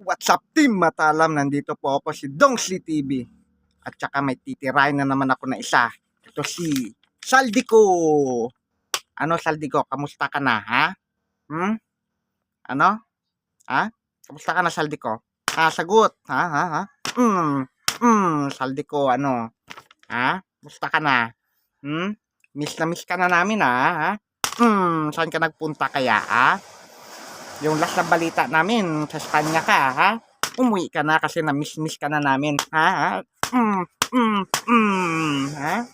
What's up team Matalam? Nandito po ako si Dongsi TV. At saka may titirahin na naman ako na isa. Ito si Saldico. Ano Saldico? Kamusta ka na ha? Hmm? Ano? Ha? Kamusta ka na Saldico? Ha, sagot. Ha, ha, ha? Hmm. Hmm, Saldico, ano? Ha? Kamusta ka na? Hmm? Miss na miss ka na namin ha? ha? Hmm, saan ka nagpunta kaya ha? Yung last na balita namin, sa Espanya ka, ha? Umuwi ka na kasi na-miss-miss ka na namin, ha? Mm, mm, mm, ha?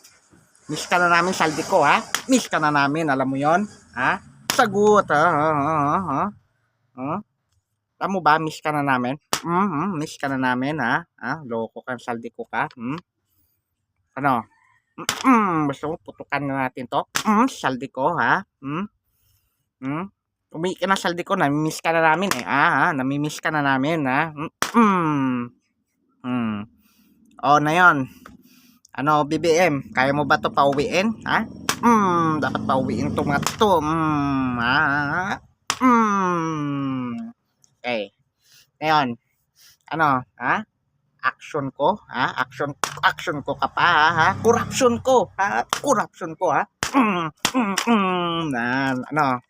Miss ka na namin, saldi ko, ha? Miss ka na namin, alam mo yon ha? Sagot, ha? ha, ha, ha, ha? Alam mo ba, miss ka na namin? Mm, miss ka na namin, ha? Ha? Loko ka, saldi ko ka, hmm? Ano? Mm, gusto mo, putukan na natin to? Mm, saldi ko, ha? Hmm? Hmm? Umi ka na saldi ko, namimiss ka na namin eh. Ah, ah namimiss ka na namin, ha? Mm. Mm. O, na yon. Ano, BBM, kaya mo ba to pauwiin, ha? Mm, dapat pauwiin to mga to. Mm, ah, mm. Okay. Ngayon, ano, ha? Action ko, ha? Action, action ko ka pa, ha? Corruption ko, ha? Corruption ko, ha? Mm, mm, mm. Nan, ano,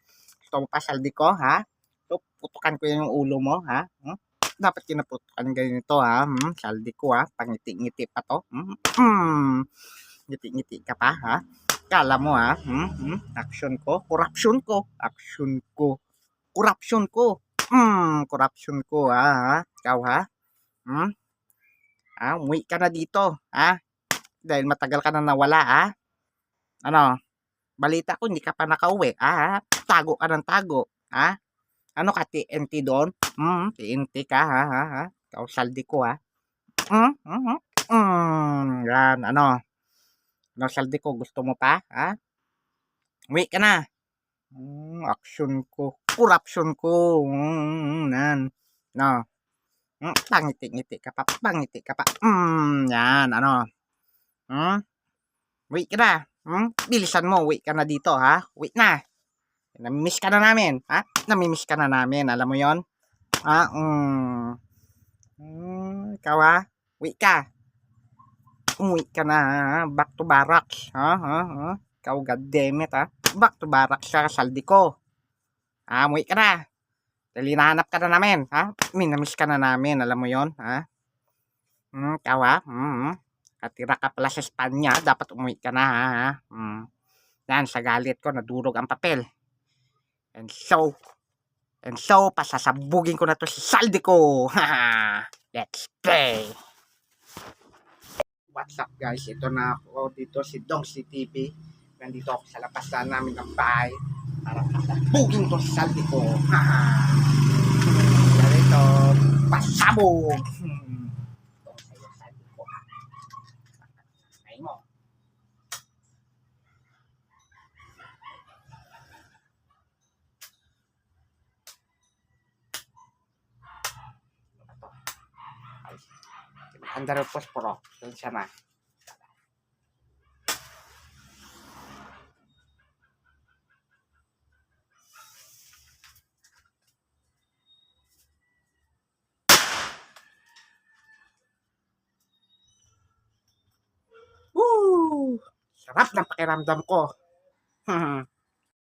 gusto mo pa saldi ko, ha? So, putukan ko yung ulo mo, ha? Hmm? Dapat kinaputukan ganito, ha? Hmm? Saldi ko, ha? Pangiti-ngiti pa to. Hmm? Hmm. Ngiti-ngiti ka pa, ha? Kala mo, ha? Hmm? Hmm? Action ko. Corruption ko. Action ko. Corruption ko. Hmm. Corruption ko, ha? Ikaw, ha? Hmm? Ha? Umuwi ka na dito, ha? Dahil matagal ka na nawala, ha? Ano? Balita ko, hindi ka pa nakauwi, ha? tago ka ng tago, ha? Ano ka, TNT doon? Hmm, TNT ka, ha, ha, ha? Ikaw, saldi ko, ha? Hmm, hmm, hmm, hmm, yan, ano? Ano, saldi ko, gusto mo pa, ha? Uwi ka na. Hmm, action ko, corruption ko, hmm, nan, no? Hmm, pangiti-ngiti ka pa, pangiti ka pa, hmm, yan, ano? Hmm? Uwi ka na. Hmm? Bilisan mo, uwi ka na dito, ha? Uwi na. Namimiss ka na namin, ha? Namimiss ka na namin, alam mo yon? Ha? Mm. Mm, ikaw ha? Uwi ka. Umuwi ka na, ha? Back to barracks, ha? Ha? ha? Ikaw, goddammit, ha? Back to barracks sa saldi ko. Ha? Umuwi ka na. Dahil hinahanap ka na namin, ha? Minamiss ka na namin, alam mo yon, ha? Hmm, ikaw ha? Hmm, katira ka pala sa Espanya, dapat umuwi ka na, ha? Hmm. Yan, sa galit ko, nadurog ang papel. And so, and so, pasasabugin ko na to si Saldi ko. Let's play. What's up guys? Ito na ako dito si Dongsi TV. Nandito ako sa labas na namin ng bahay para pasabugin to si Saldi ko. Ganito, pasabog. Hmm. Ito sa'yo, Saldi ko. Ay mo. Fósforo, siya na. Woo! Sarap ng pakiramdam ko.